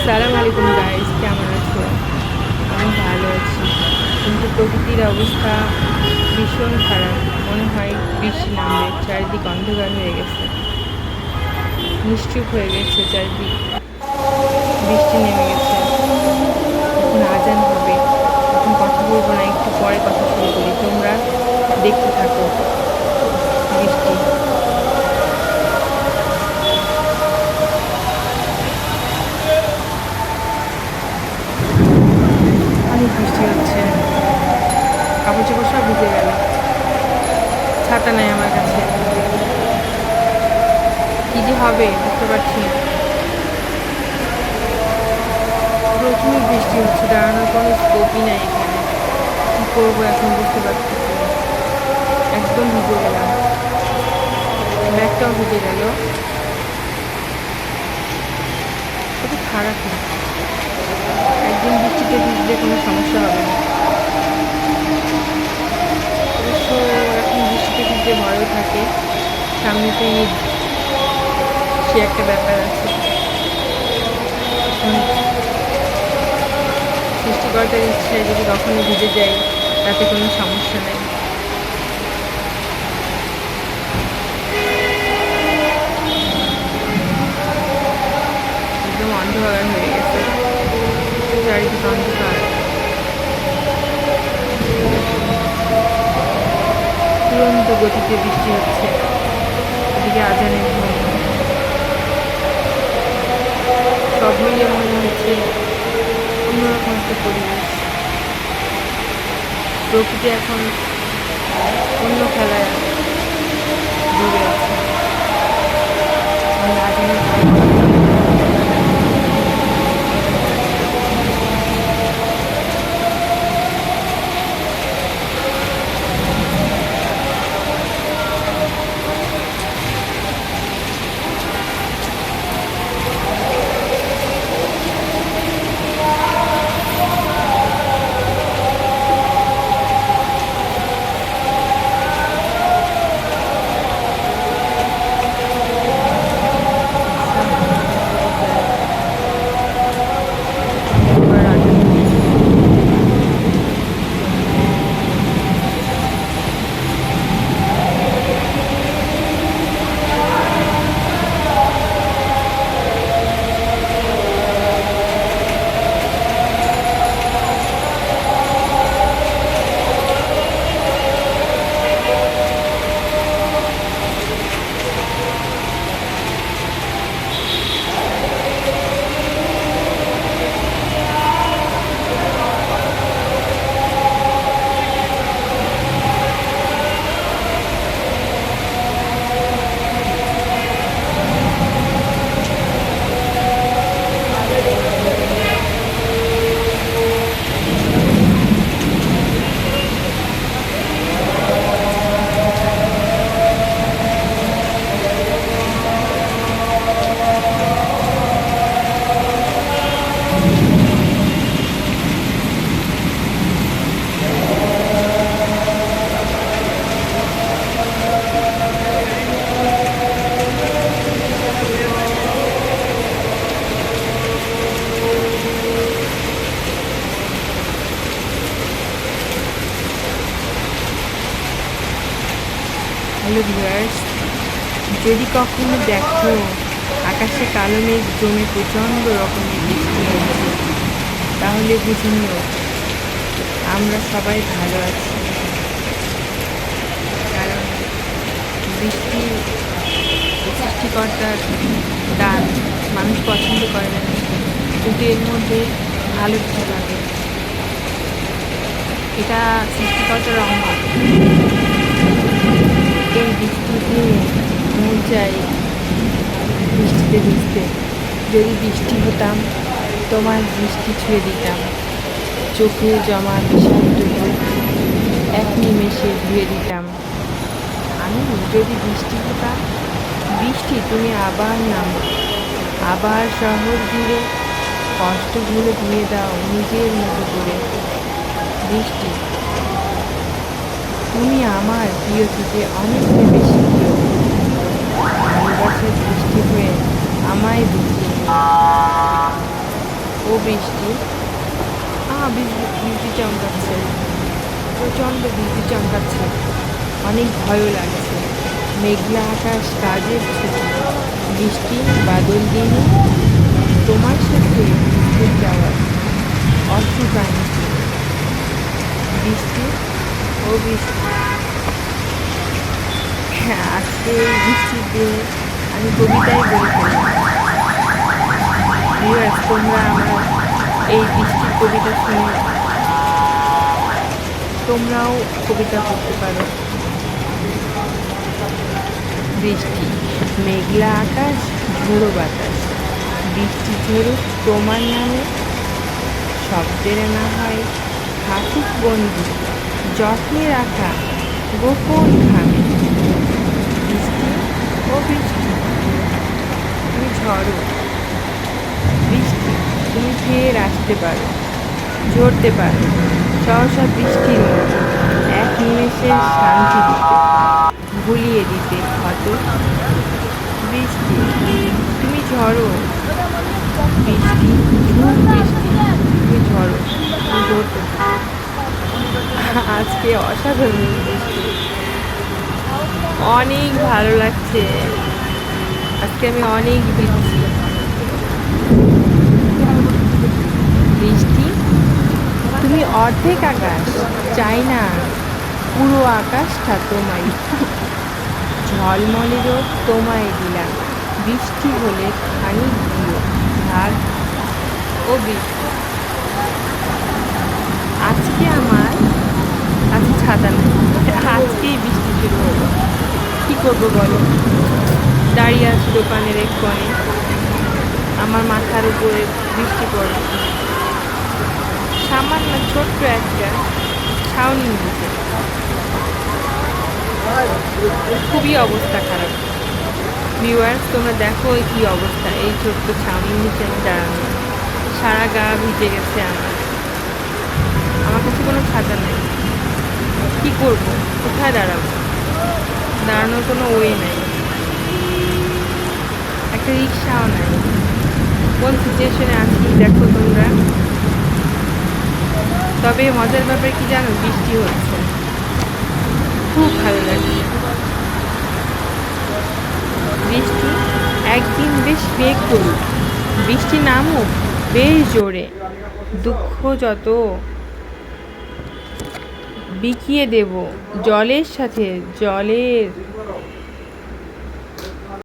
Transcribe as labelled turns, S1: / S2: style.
S1: আসসালামু আলাইকুম গাইস কেমন আছো? আমি ভালো আছি। কিন্তু প্রকৃতির অবস্থা ভীষণ খারাপ। মনে হয় বৃষ্টি নামবে, চারিদিক অন্ধকার হয়ে গেছে। নিশ্চুপ হয়ে গেছে চারিদিক। বৃষ্টি নেমে গেছে। এখন আজান হবে। এখন কথা বলব না, একটু পরে কথা শুরু করি। তোমরা দেখতে ভিজে গেল। ছাতা নাই আমার কাছে। কি যে হবে, বুঝতে পারছি প্রচুর বৃষ্টি হচ্ছে, দাঁড়ানোর কোনো স্কোপই নাই এখানে। কী করব এখন বুঝতে পারছি একদম ভিজে গেলাম। ব্যাগটাও ভিজে গেল। কত খারাপ। একদিন বৃষ্টিতে ভিজলে কোনো সমস্যা হবে না অবশ্য এখন ভিজতে ভয়ও থাকে সামনে তো ঈদ সে একটা ব্যাপার আছে। সৃষ্টিকর্তার ইচ্ছায় যদি কখনো ভিজে যাই, তাতে কোনো সমস্যা নেই। একদম অন্ধকার হয়ে গেছে। চারিদিকে অন্ধকার। তুরন্ত গতিতে বৃষ্টি হচ্ছে। এদিকে আজানের সব মিলিয়ে মনে হচ্ছে অন্যরকম একটা পরিবেশ। প্রকৃতি এখন অন্য খেলায় ডুবে ভিউয়ার্স যদি কখনো দেখো আকাশে কালো মেঘ জমে প্রচণ্ড রকমের বৃষ্টি হচ্ছে, তাহলে বুঝে নিও আমরা সবাই ভালো আছি। কারণ বৃষ্টি সৃষ্টিকর্তার দান, মানুষ পছন্দ করে না। কিন্তু এর মধ্যে ভালো কিছু লাগে। এটা সৃষ্টিকর্তার রহমত এই বৃষ্টিতে মন চাই। বৃষ্টিতে ভিজতে যদি বৃষ্টি হতাম, তোমার বৃষ্টি ছুঁয়ে দিতাম। চোখে জমা বিষাদটুকু এক নিমেষে ধুয়ে দিতাম। আমি যদি বৃষ্টি হতাম, বৃষ্টি তুমি আবার নামো। আবার শহর জুড়ে কষ্টগুলো ধুয়ে দাও নিজের মতো করে। বৃষ্টি তুমি আমার প্রিয় থেকে অনেকটা বেশি প্রিয়। ভালোবাসার বৃষ্টি হয়ে আমায় বুঝিয়ে ও বৃষ্টি। আ বৃষ্টি চমকাচ্ছে। প্রচণ্ড বৃষ্টি চমকাচ্ছে। অনেক ভয়ও লাগছে। মেঘলা আকাশ, কাজের ছুটি। বৃষ্টি, বাদল দিন। তোমার সাথে স্কুল যাওয়ার আনছি বৃষ্টি ও বৃষ্টি হ্যাঁ আজকে এই বৃষ্টির দিনে আমি কবিতাই ভিউয়ার্স তোমরা আমার এই বৃষ্টির কবিতা শুনে, তোমরাও কবিতা করতে পারো। বৃষ্টি, মেঘলা আকাশ, ঝোড়ো বাতাস। বৃষ্টি ঝরুক তোমার নামে, শব্দের না হয় হাতুক বন্দি যত্নে রাখা গোপন ঘামে। বৃষ্টি ও বৃষ্টি। তুমি ঝড়ো। বৃষ্টি তুমি ফের আসতে পারো, ঝরতে পারো। সহসা বৃষ্টির মতো এক নিমেষের শান্তি দিতে, ভুলিয়ে দিতে ক্ষত বৃষ্টি, তুমি ঝড়ো বৃষ্টি, ঝুম বৃষ্টি, তুমি ঝড়ো ঝরতে পারো। আজকে অসাধারণ বৃষ্টি অনেক ভালো লাগছে। আজকে আমি অনেক ভিজছি বৃষ্টি, তুমি অর্ধেক আকাশ চাই না পুরো আকাশটা তোমায়। ঝলমলেরও তোমায় দিলাম। বৃষ্টি হলে খানিক দিও ও বৃষ্টি। আজকে আমার ছাতা নেই। আজকেই বৃষ্টি শুরু হলো। কী করব বলো? দাঁড়িয়ে আছি দোকানের এক কোণে। আমার মাথার উপরে বৃষ্টি পড়ে। সামান্য ছোট্ট একটা ছাউনি নিচে। খুবই অবস্থা খারাপ। ভিউয়ার্স তোমরা দেখো কী অবস্থা। এই ছোট্ট ছাউনির নিচে আমি দাঁড়ানো। সারা গা ভিজে গেছে আমার। আমার কাছে কোনো ছাতা নেই। কী করব? কোথায় দাঁড়াবো? দাঁড়ানোর কোনো ওয়ে নেই। একটা রিক্সাও নাই। কোন সিচুয়েশনে আছি, দেখো তোমরা। তবে মজার ব্যাপার কি জানো, বৃষ্টি হচ্ছে। খুব ভালো লাগছে। বৃষ্টি একদিন বেশ মেঘ করুক। বৃষ্টি নামুক, বেশ জোরে। দুঃখ যত। বিকিয়ে দেব। জলের সাথে জলের